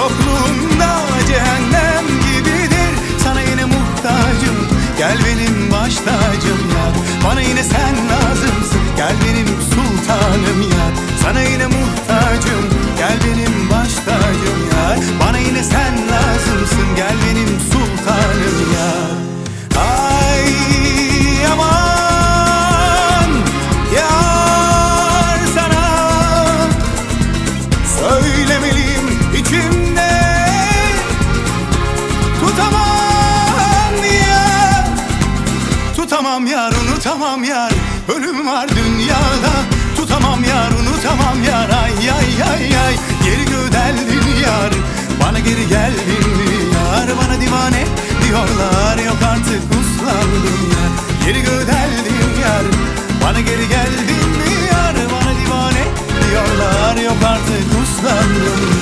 of bloom. Tutamam yar unutamam yar. Ölüm var dünyada. Tutamam yar unutamam yar. Ay ay ay ay. Geri gödeldin yar. Bana geri geldin yar? Bana divane diyorlar. Yok artık uslandım yar. Geri gödeldin yar. Bana geri geldin yar? Bana divane diyorlar. Yok artık uslandım